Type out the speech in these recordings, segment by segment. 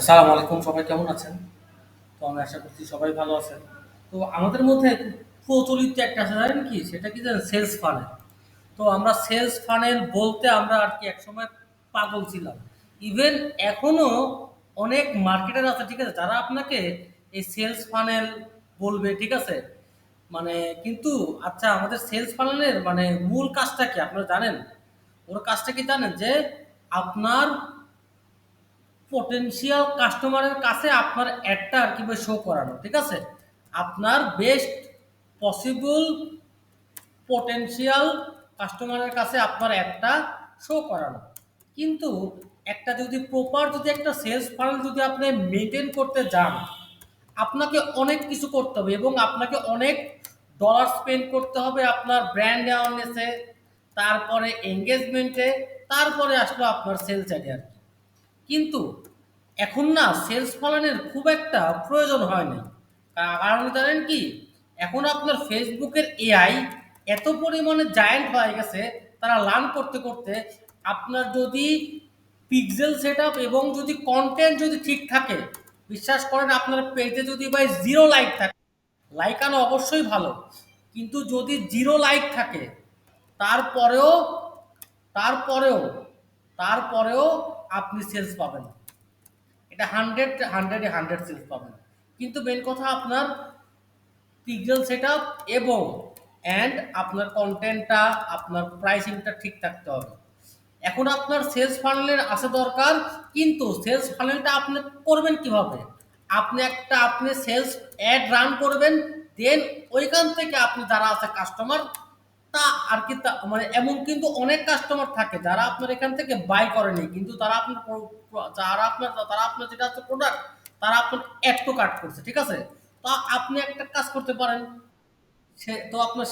আসসালামু আলাইকুম, সবাই কেমন আছেন? তো আমি আশা করছি সবাই ভালো আছেন। তো আমাদের মধ্যে প্রচলিত একটা আছে, জানেন কি? সেটা কি জানেন? সেলস ফানেল তো আমরা সেলস ফানেল বলতে আমরা আর কি একসময় পাগল ছিলাম। ইভেন এখনও অনেক মার্কেটার আছে, ঠিক আছে? যারা আপনাকে এই সেলস ফানেল বলবে, ঠিক আছে? মানে কিন্তু আচ্ছা আমাদের সেলস ফানেলের মানে মূল কাজটা কি? আপনারা জানেন? ওর কাজটা কি জানেন? যে আপনার পটেনশিয়াল কাস্টমারের কাছে আপনার অ্যাডটা আর কি শো করানো, ঠিক আছে? আপনার বেস্ট পসিবল পটেনশিয়াল কাস্টমারের কাছে আপনার অ্যাডটা শো করানো। কিন্তু একটা যদি প্রপার যদি একটা সেলস ফানেল যদি আপনি মেনটেন করতে যান, আপনাকে অনেক কিছু করতে হবে এবং আপনাকে অনেক ডলার স্পেন্ড করতে হবে আপনার ব্র্যান্ড অ্যাওয়ারনেসে তারপরে এঙ্গেজমেন্টে তারপরে আসলো আপনার সেলস অ্যাডে আর কি। কিন্তু এখন না সেলস ফলানের খুব একটা প্রয়োজন হয় না কারণ জানেন কি? এখন আপনার ফেসবুকের এআই এত পরিমাণে জায়েন্ট হয়ে গেছে, তারা লার্ন করতে করতে আপনার যদি পিক্সেল সেট এবং যদি কন্টেন্ট যদি ঠিক থাকে, বিশ্বাস করেন আপনার পেজে যদি ভাই জিরো লাইক থাকে লাইক আনো অবশ্যই ভালো। কিন্তু যদি জিরো লাইক থাকে, তারপরেও তারপরেও তারপরেও আপনি সেলস পাবেন। এটা হান্ড্রেড হান্ড্রেডে হান্ড্রেড সেলস পাবেন। কিন্তু মেন কথা আপনার পিক্সেল সেট এবং অ্যান্ড আপনার কন্টেন্টটা আপনার প্রাইসিংটা ঠিক থাকতে হবে। এখন আপনার সেলস ফানেলের আসা দরকার, কিন্তু সেলস ফানেলটা আপনি করবেন কীভাবে? আপনি একটা, আপনি সেলস অ্যাড রান করবেন দেন ওইখান থেকে আপনি যারা আছে কাস্টমার তা আর কি তা- মানে এমন কিন্তু অনেক কাস্টমার থাকে যারা আপনার এখান থেকে বাই করেনি কিন্তু তারা আপনার যারা আপনার, তারা আপনার যেটা হচ্ছে প্রোডাক্ট তারা আপনার অ্যাড কাট করছে, ঠিক আছে? তো আপনি একটা কাজ করতে পারেন। সে, তো আপনার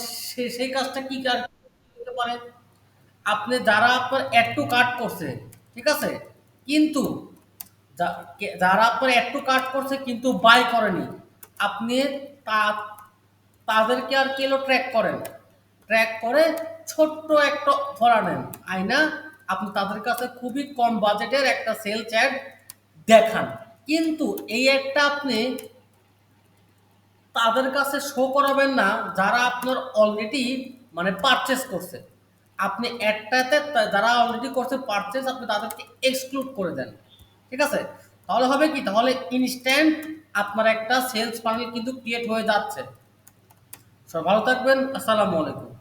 সেই কাজটা কি কাজ করতে পারেন আপনি যারা আপনার অ্যাড টু কাট করছে, ঠিক আছে? কিন্তু যারা আপনার অ্যাড টু কাট করছে কিন্তু বাই করেনি, আপনি তা, তাদেরকে আর কেলো ট্র্যাক করেন। ট্র্যাক করে ছোট্ট একটা ধরা নেন আয়না আপনি তাদের কাছে খুবই কম বাজেটের একটা সেল চ্যাট দেখান। কিন্তু এই একটা আপনি তাদের কাছে শো করাবেন না, যারা আপনার অলরেডি মানে পারচেস করছে। আপনি একটাতে যারা অলরেডি করছে পারচেস আপনি তাদেরকে এক্সক্লুড করে দেন। ঠিক আছে? তাহলে হবে কি? তাহলে ইনস্ট্যান্ট আপনার একটা সেলস ফানেল কিন্তু ক্রিয়েট হয়ে যাচ্ছে। সব ভালো থাকবেন। আসসালামু আলাইকুম।